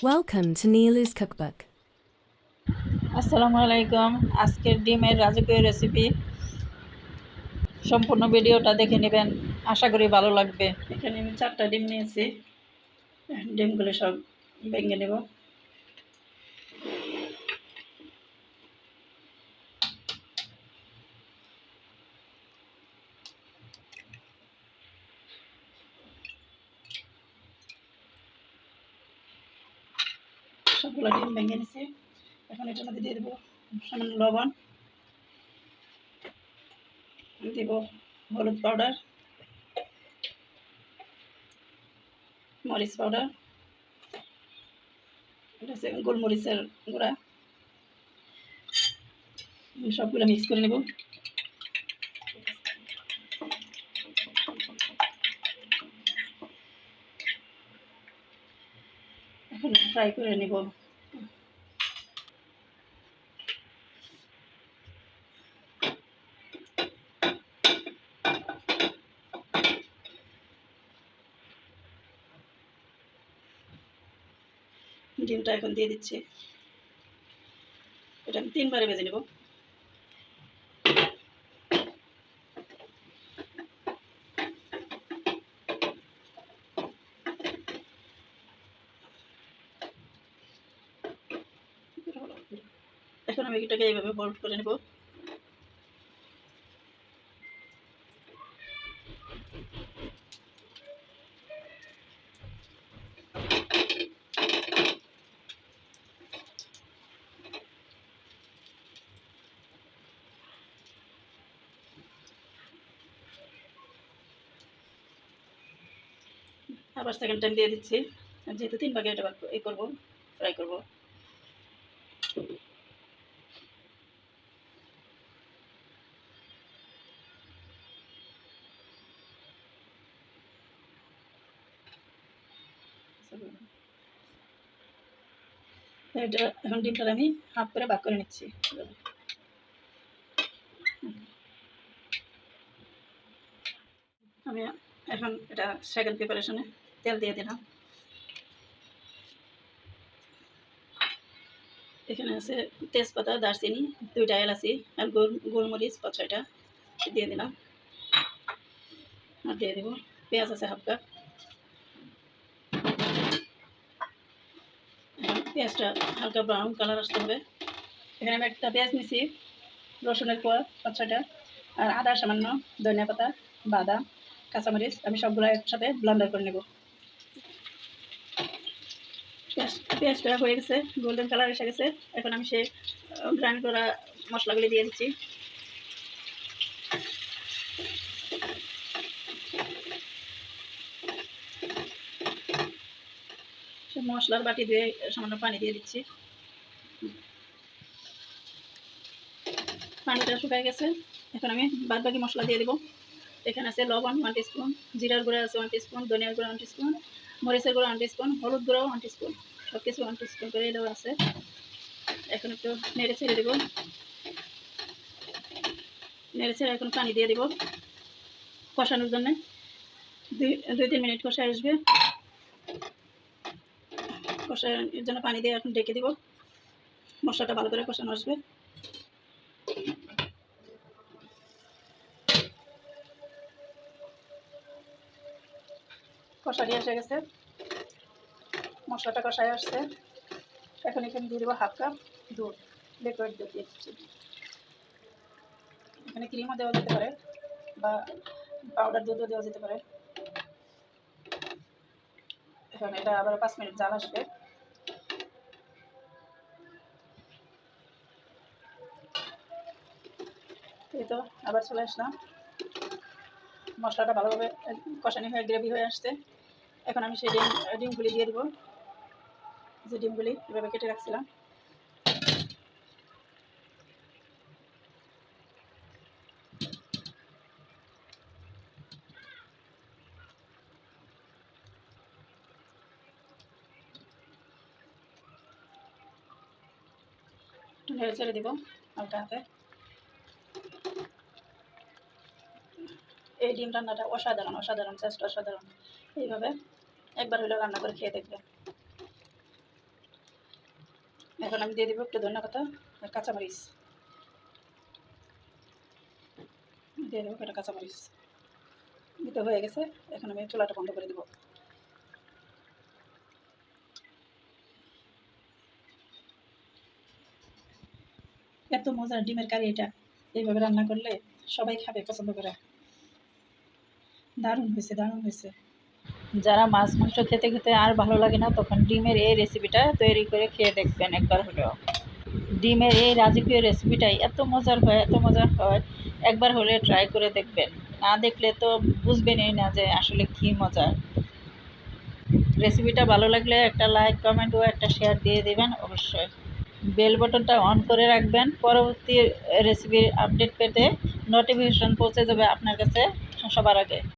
Welcome to Neelu's Cookbook. আসসালামু আলাইকুম আজকের ডিমের রাজকীয় রেসিপি সম্পূর্ণ ভিডিওটা দেখে নেবেন আশা করি ভালো লাগবে এখানে আমি চারটা ডিম নিয়েছি ডিমগুলো সব ভেঙে নেব সবগুলো ডিম ভেঙে নিছি। এখন এটার মধ্যে দিয়ে দেবো সামান্য লবণ। দেব হলুদ পাউডার, মরিচ পাউডার, এটা হচ্ছে গোলমরিচের গুঁড়া। সবগুলো মিক্স করে নেব এখন ফ্রাই করে নেব। ডিমটা এখন দিয়ে দিচ্ছি। এটা আমি তিনবারে ভেজে নেব। এখন আমি এটাকে এইভাবে বোল্ড করে নেব। আবার সেকেন্ড টাইম দিয়ে দিচ্ছি। যেহেতু তিন ভাগে এটা এই করব ফ্রাই করব। এটা এখন ডিমটা আমি হাফ করে ভাগ করে নিচ্ছি। আমি এখন এটা সেকেন্ড প্রিপারেশনে তেল দিয়ে দিলাম। এখানে আছে তেজপাতা, দারচিনি, দুইটা এলাচি আর গোল, গোলমরিচ পাঁচ ছয়টা দিয়ে দিলাম। আর দিয়ে দেবো, পেঁয়াজ আছে হাফ কাপ পেঁয়াজটা হালকা ব্রাউন কালার আসতে হবে। এখানে আমি একটা পেঁয়াজ নিছি, রসুনের কোয়া, পাঁচ ছয়টা। আর আদা সামান্য, ধনিয়া পাতা, বাদাম, কাঁচামরিচ, আমি সবগুলো একসাথে ব্লান্ডার করে নেব। পেঁয়াজ পেঁয়াজটা হয়ে গেছে গোল্ডেন কালার এসে গেছে। এখন আমি সে গ্রাইন্ড করা মশলাগুলি দিয়ে দিচ্ছি। মশলার বাটি দিয়ে সামান্য পানি দিয়ে দিচ্ছি। পানিটা শুকায় গেছে। এখন আমি বাদ বাকি মশলা দিয়ে দেবো। এখানে আছে লবণ ওয়ান টিস্পুন জিরার গুঁড়া আছে ওয়ান টিস্পুন ধনিয়ার গুঁড়া ওয়ান টিস্পুন মরিচের গুঁড়া ওয়ান টিস্পুন হলুদ গুঁড়াও ওয়ান টিস্পুন সব কিছু ওয়ান টিস্পুন করে দেওয়া আছে। এখন একটু নেড়ে ছেড়ে দেবো। নেড়ে ছেড়ে এখন পানি দিয়ে দেবো কষানোর জন্যে। দুই দুই তিন মিনিট কষায় আসবে। কষানোর জন্য পানি দিয়ে এখন ডেকে দিব। মশলাটা ভালো করে কষানো আসবে। কষানি এসে গেছে। মশলাটা কষায় আসছে। এখন এখানে দিয়ে দেবো হাফ কাপ দুধ লিকুইড দুধ দিয়ে এখানে ক্রিমও দেওয়া যেতে পারে বা পাউডার দুধও দেওয়া যেতে পারে। এখন এটা আবার পাঁচ মিনিট জাল আসবে। এই তো, আবার চলে আসলাম। মশলাটা ভালোভাবে কষানি হয়ে, গ্রেভি হয়ে আসছে। এখন আমি সেই ডিম, ডিমগুলি দিয়ে দিব। যে ডিমগুলি এভাবে কেটে রাখছিলাম। একটু নেড়ে ছেড়ে দিব, হালকা হাতে। এই ডিম রান্নাটা অসাধারণ অসাধারণ জাস্ট অসাধারণ। এইভাবে একবার হলেও রান্না করে খেয়ে দেখবেন এখন আমি দিয়ে দেবো একটু ধনিয়া পাতা আর কাঁচামরিচ। দিয়ে দেবো একটা কাঁচামরিচ। দিতে হয়ে গেছে, এখন আমি চুলাটা বন্ধ করে দেবো। এত মজার ডিমের কারি এটা। এইভাবে রান্না করলে সবাই খাবে, পছন্দ করে। দারুণ হয়েছে দারুণ হয়েছে। যারা মাছ, মাংস খেতে খেতে আর ভালো লাগে না, তখন ডিমের এই রেসিপিটা তৈরি করে খেয়ে দেখবেন একবার হলেও। ডিমের এই রাজকীয় রেসিপিটাই এত মজার হয়, এত মজার হয়। একবার হলে ট্রাই করে দেখবেন। না দেখলে তো বুঝবেনই না যে আসলে কী মজার। রেসিপিটা ভালো লাগলে একটা লাইক কমেন্ট ও একটা শেয়ার দিয়ে দেবেন অবশ্যই। বেল বটনটা অন করে রাখবেন। পরবর্তী রেসিপির আপডেট পেতে নোটিফিকেশন পৌঁছে যাবে আপনার কাছে সবার আগে।